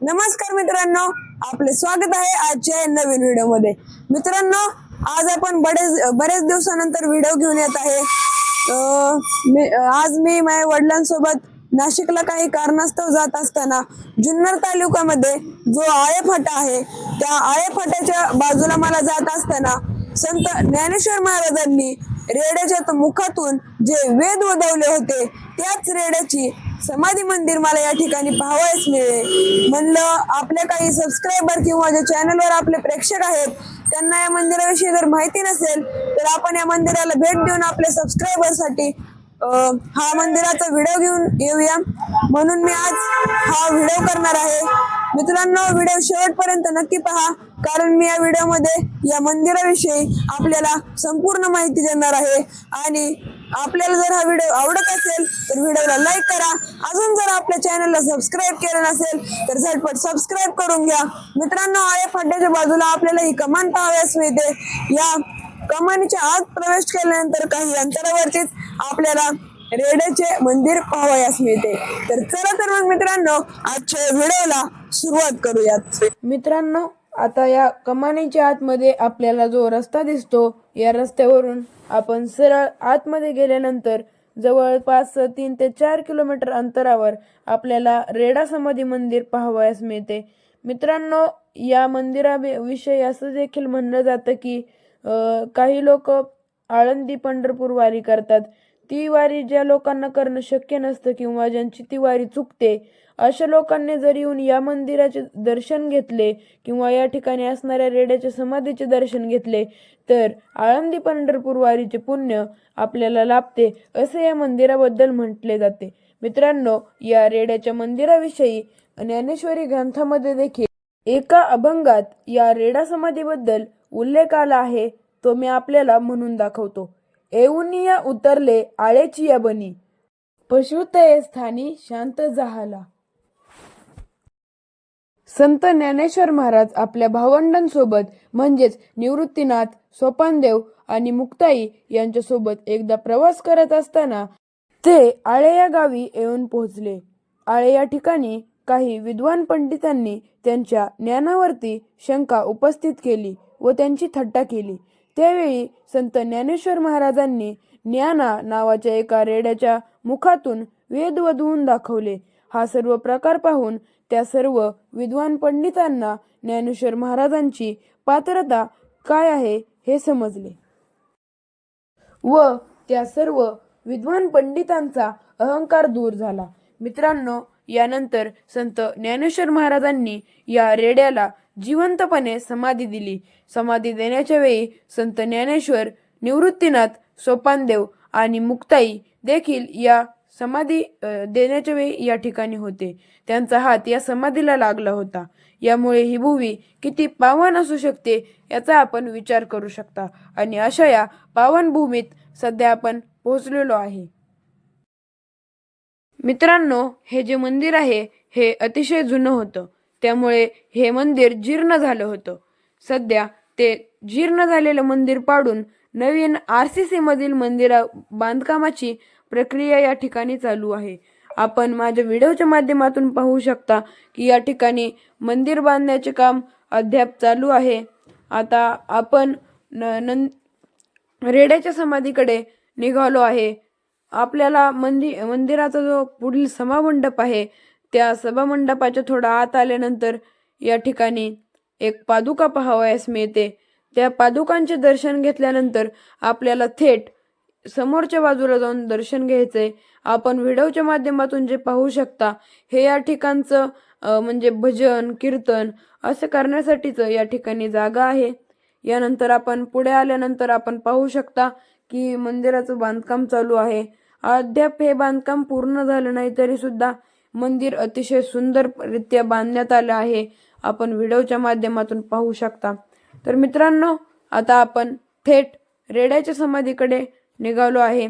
नमस्कार मित्रांनो आपले स्वागत आहे आजच्या नवीन व्हिडिओमध्ये मित्रांनो आज आपण बरेच बरेच दिवसानंतर व्हिडिओ घेऊन येत आहे. अं, आज मी माझ्या वडिलांसोबत नाशिकला काही कारणास्तव जात असताना जुन्नर तालुक्यामध्ये जो आळे फाटा आहे त्या आळे फाट्याच्या बाजूला मला जात असताना संत ज्ञानेश्वर महाराजांनी रेड्याच्या मुखातून जे वेद वदवले होते त्याच रेड्याची समाधी मंदिर मला या ठिकाणी पाहावयास मिळेल. म्हणलं आपले काही सबस्क्रायबर किंवा जे चॅनलवर आपले प्रेक्षक आहेत त्यांना या मंदिराविषयी जर माहिती नसेल तर आपण या मंदिराला भेट देऊन आपल्या सबस्क्रायबरसाठी हा मंदिराचा व्हिडिओ घेऊन येऊया. म्हणून मी आज हा व्हिडिओ करणार आहे. मित्रांनो व्हिडिओ शेवटपर्यंत नक्की पहा कारण मी या व्हिडिओमध्ये या मंदिराविषयी आपल्याला संपूर्ण माहिती देणार आहे. आणि आपल्याला जर हा व्हिडिओ आवडत असेल तर व्हिडिओला लाईक करा. अजून जर आपल्या चॅनलला सबस्क्राईब केलं नसेल तर झटपट सबस्क्राईब करून घ्या. मित्रांनो आळ्या फाट्याच्या बाजूला आपल्याला ही कमान पाहाव्यास मिळते. या कमानीच्या आत प्रवेश केल्यानंतर काही अंतरावरतीच आपल्याला रेड्याचे मंदिर पाहावयास मिळते. तर चला तर मग मित्रांनो आजच्या व्हिडिओला सुरुवात करूयात. मित्रांनो आता या कमानीच्या आतमध्ये आपल्याला जो रस्ता दिसतो या रस्त्यावरून आपण सरळ आतमध्ये गेल्यानंतर जवळपास तीन ते चार किलोमीटर अंतरावर आपल्याला रेडा समाधी मंदिर पाहावयास मिळते. मित्रांनो या मंदिराविषयी असं देखील म्हणलं जातं की काही लोक आळंदी पंढरपूर वारी करतात. ती वारी ज्या लोकांना करणं शक्य नसतं किंवा ज्यांची ती वारी चुकते अशा लोकांनी जर येऊन या मंदिराचे दर्शन घेतले किंवा या ठिकाणी असणाऱ्या रेड्याच्या समाधीचे दर्शन घेतले तर आळंदी पंढरपूर वारीचे पुण्य आपल्याला लाभते असे या मंदिराबद्दल म्हटले जाते. मित्रांनो या रेड्याच्या मंदिराविषयी ज्ञानेश्वरी ग्रंथामध्ये देखील एका अभंगात या रेडा समाधीबद्दल उल्लेख आला आहे तो मी आपल्याला म्हणून दाखवतो. एऊनिया उतरले आळेची या बनी. पशुतये स्थानी शांत झाला संत ज्ञानेश्वर महाराज आपल्या भावंडांसोबत म्हणजेच निवृत्तीनाथ सोपानदेव आणि मुक्ताई यांच्यासोबत एकदा प्रवास करत असताना ते आळे या गावी येऊन पोहोचले. आळे या ठिकाणी काही विद्वान पंडितांनी त्यांच्या ज्ञानावरती शंका उपस्थित केली व त्यांची थट्टा केली. त्यावेळी संत ज्ञानेश्वर महाराजांनी ज्ञाना नावाच्या एका रेड्याच्या मुखातून वेद वधवून दाखवले. हा सर्व प्रकार पाहून त्या सर्व विद्वान पंडितांना ज्ञानेश्वर महाराजांची पात्रता काय आहे हे समजले. व त्या सर्व विद्वान पंडितांचा अहंकार दूर झाला. मित्रांनो यानंतर संत ज्ञानेश्वर महाराजांनी या रेड्याला जिवंतपणे समाधी दिली. समाधी देण्याच्या वेळी संत ज्ञानेश्वर निवृत्तीनाथ सोपानदेव आणि मुक्ताई देखील या समाधी देण्याच्या वेळी या ठिकाणी होते. त्यांचा हात या समाधीला लागला होता. यामुळे ही भूमी किती पावन असू शकते याचा आपण विचार करू शकता. आणि अशा या पावन भूमीत सध्या आपण पोहोचलेलो आहे. मित्रांनो हे जे मंदिर आहे हे अतिशय जुनं होतं. त्यामुळे हे मंदिर जीर्ण झालं होतं. सध्या ते जीर्ण झालेलं मंदिर पाडून नवीन आर सी सीमधील मंदिरा बांधकामाची प्रक्रिया या ठिकाणी चालू आहे. आपण माझ्या व्हिडिओच्या माध्यमातून पाहू शकता की या ठिकाणी मंदिर बांधण्याचे काम अद्याप चालू आहे. आता आपण न नं रेड्याच्या समाधीकडे निघालो आहे. आपल्याला मंदि मंदिराचा जो पुढील सभामंडप आहे त्या सभामंडपाच्या थोडा आत आल्यानंतर या ठिकाणी एक पादुका पाहावयास मिळते. त्या पादुकांचे दर्शन घेतल्यानंतर आपल्याला थेट समोरच्या बाजूला जाऊन दर्शन घ्यायचंय. आपण व्हिडिओच्या माध्यमातून जे पाहू शकता हे या ठिकाणचं म्हणजे भजन कीर्तन असं करण्यासाठीच या ठिकाणी जागा आहे. यानंतर आपण पुढे आल्यानंतर आपण पाहू शकता की मंदिराचं बांधकाम चालू आहे. अद्याप हे बांधकाम पूर्ण झालं नाही तरी सुद्धा मंदिर अतिशय सुंदररित्या बांधण्यात आलं आहे. आपण व्हिडिओच्या माध्यमातून पाहू शकता. तर मित्रांनो आता आपण थेट रेड्याच्या समाधीकडे निघालो आहे.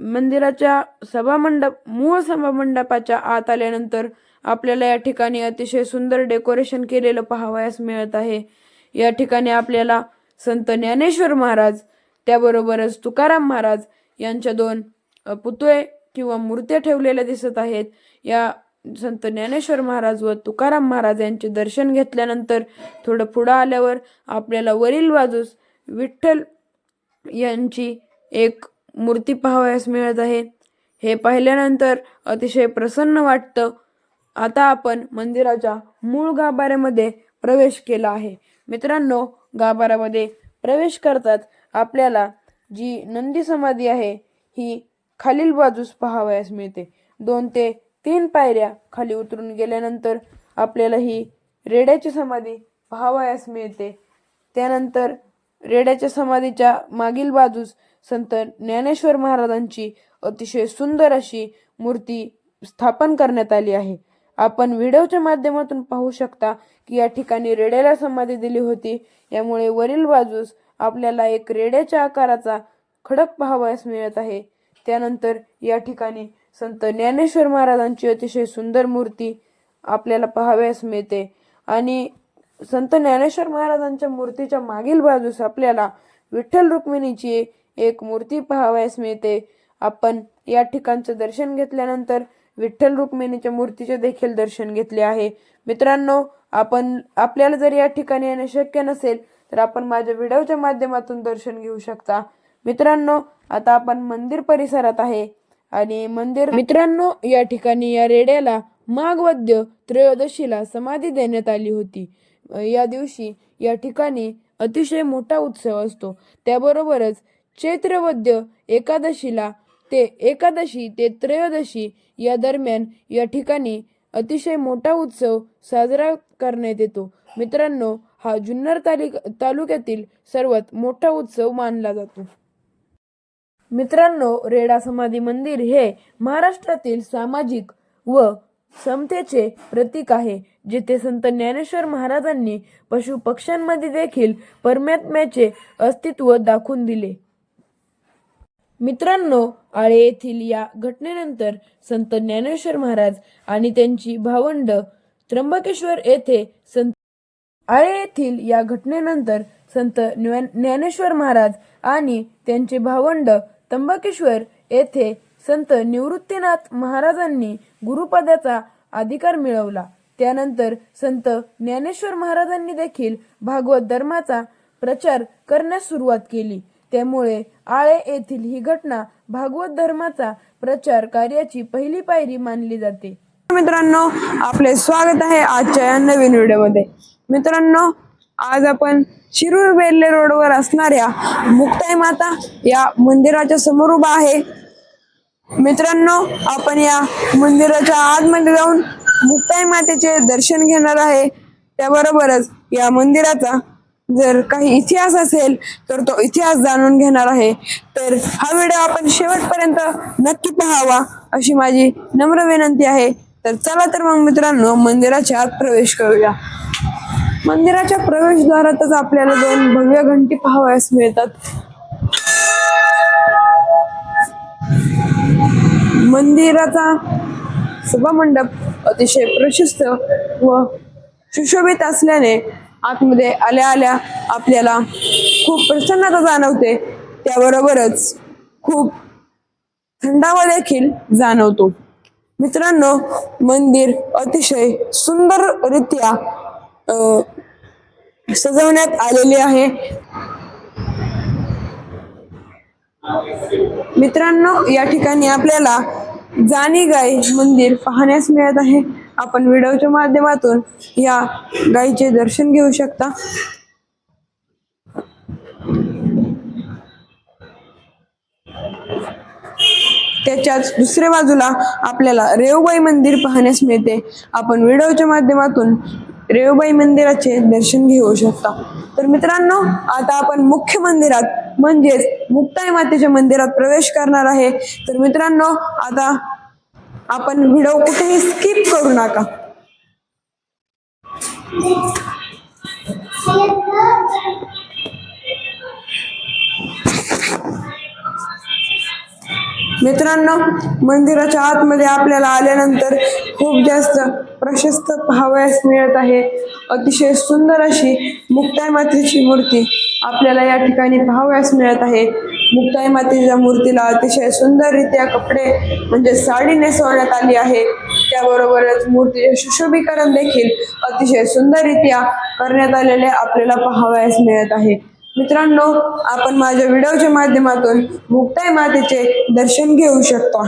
मंदिराच्या सभामंडप मूळ सभामंडपाच्या आत आल्यानंतर आपल्याला या ठिकाणी अतिशय सुंदर डेकोरेशन केलेलं पाहावयास मिळत आहे. या ठिकाणी आपल्याला संत ज्ञानेश्वर महाराज त्याबरोबरच तुकाराम महाराज यांच्या दोन पुतळे किंवा मूर्त्या ठेवलेल्या दिसत आहेत. या संत ज्ञानेश्वर महाराज व तुकाराम महाराज यांचे दर्शन घेतल्यानंतर थोडं पुढं आल्यावर आपल्याला वरील बाजूस विठ्ठल यांची एक मूर्ती पाहावयास मिळत आहे. हे पाहिल्यानंतर अतिशय प्रसन्न वाटतं. आता आपण मंदिराच्या मूळ गाभाऱ्यामध्ये प्रवेश केला आहे. मित्रांनो गाभाऱ्यामध्ये प्रवेश करतात आपल्याला जी नंदी समाधी आहे ही खालील बाजूस पाहावयास मिळते. दोन ते तीन पायऱ्या खाली उतरून गेल्यानंतर आपल्याला ही रेड्याची समाधी पाहावयास मिळते. त्यानंतर रेड्याच्या समाधीच्या मागील बाजूस संत ज्ञानेश्वर महाराजांची अतिशय सुंदर अशी मूर्ती स्थापन करण्यात आली आहे. आपण व्हिडिओच्या माध्यमातून पाहू शकता की या ठिकाणी रेड्याला समाधी दिली होती. यामुळे वरील बाजूस आपल्याला एक रेड्याच्या आकाराचा खडक पाहावयास मिळत आहे. त्यानंतर या ठिकाणी संत ज्ञानेश्वर महाराजांची अतिशय सुंदर मूर्ती आपल्याला पाहावयास मिळते. आणि संत ज्ञानेश्वर महाराजांच्या मूर्तीच्या मागील बाजूस आपल्याला विठ्ठल रुक्मिणीची एक मूर्ती पाहावयास मिळते. आपण या ठिकाणचं दर्शन घेतल्यानंतर विठ्ठल रुक्मिणीच्या मूर्तीचे देखील दर्शन घेतले आहे. मित्रांनो आपण आपल्याला जर या ठिकाणी येणे शक्य नसेल तर आपण माझ्या व्हिडिओच्या माध्यमातून दर्शन घेऊ शकता. मित्रांनो आता आपण मंदिर परिसरात आहे आणि मंदिर मित्रांनो या ठिकाणी या रेड्याला माघवद्य त्रयोदशीला समाधी देण्यात आली होती. या दिवशी या ठिकाणी अतिशय मोठा उत्सव असतो. त्याबरोबरच चैत्रवद्य एकादशीला ते एकादशी ते त्रयोदशी या दरम्यान या ठिकाणी अतिशय मोठा उत्सव साजरा करण्यात येतो. मित्रांनो हा जुन्नर तालिक तालुक्यातील सर्वात मोठा उत्सव मानला जातो. मित्रांनो रेडा समाधी मंदिर हे महाराष्ट्रातील सामाजिक व समतेचे प्रतीक आहे जिथे संत ज्ञानेश्वर महाराजांनी पशु पक्ष्यांमध्ये देखील परमात्म्याचे अस्तित्व दाखवून दिले. मित्रांनो आळे येथील या घटनेनंतर संत ज्ञानेश्वर महाराज आणि त्यांची भावंड त्र्यंबकेश्वर येथे संत आळे येथील या घटनेनंतर संत ज्ञानेश्वर महाराज आणि त्यांचे भावंड त्र्यंबकेश्वर येथे संत निवृत्तीनाथ महाराजांनी गुरुपदाचा अधिकार मिळवला. त्यानंतर संत ज्ञानेश्वर महाराजांनी देखील भागवत धर्माचा प्रचार करण्यास सुरुवात केली. त्यामुळे आळे येथील ही घटना भागवत धर्माचा प्रचार कार्याची पहिली पायरी मानली जाते. मित्रांनो आपले स्वागत आहे आजच्या या नवीन व्हिडिओमध्ये. मित्रांनो आज आपण शिरूर बेल्ले रोडवर असणाऱ्या मुक्ताई माता या मंदिराच्या समोर उभा आहे. मित्रांनो आपण या मंदिराच्या आतमध्ये जाऊन मुक्ताई मातेचे दर्शन घेणार आहे. त्याबरोबरच या मंदिराचा जर काही इतिहास असेल तर तो इतिहास जाणून घेणार आहे. तर हा व्हिडिओ आपण शेवटपर्यंत नक्की पाहावा अशी माझी नम्र विनंती आहे. तर चला तर मग मित्रांनो मंदिराच्या आत प्रवेश करूया. मंदिराच्या प्रवेशद्वारातच आपल्याला दोन भव्य घंटी पाहावयास मिळतात. मंदिराचा सभामंडप अतिशय प्रशस्त व सुशोभित असल्याने आतमध्ये आल्या आल्या आपल्याला खूप प्रसन्नता जाणवते. त्याबरोबरच खूप थंडावा देखील जाणवतो. मित्रांनो मंदिर अतिशय सुंदररित्या सजवण्यात आलेले आहे. मित्रांनो या ठिकाणी आपल्याला जाणी गाय मंदिर पाहण्यास मिळत आहे. आपण व्हिडिओच्या माध्यमातून या गायीचे दर्शन घेऊ शकता. त्याच्याच दुसऱ्या बाजूला आपल्याला रेवबाई मंदिर पाहण्यास मिळते. आपण व्हिडिओच्या माध्यमातून रेवबाई मंदिराचे दर्शन घेऊ शकता. तर मित्रांनो आता आपण मुख्य मंदिरात म्हणजेच मुक्ताई मातेच्या मंदिरात प्रवेश करणार आहे. तर मित्रांनो आता आपण व्हिडिओ कुठेही स्किप करू नका. मित्रांनो मंदिराच्या आतमध्ये आपल्याला आल्यानंतर खूप जास्त प्रशस्त पाहावयास मिळत आहे. अतिशय सुंदर अशी मुक्ताई मातेची मूर्ती आपल्याला या ठिकाणी पाहावयास मिळत आहे. मुक्ताई मातेच्या मूर्तीला अतिशय सुंदररित्या कपडे म्हणजे साडी नेसवण्यात आली आहे. त्याबरोबरच मूर्तीचे सुशोभीकरण देखील अतिशय सुंदररित्या करण्यात आलेले आपल्याला पाहावयास मिळत आहे. मित्रांनो आपण माझ्या व्हिडिओच्या माध्यमातून मुक्ताई मातेचे दर्शन घेऊ शकता.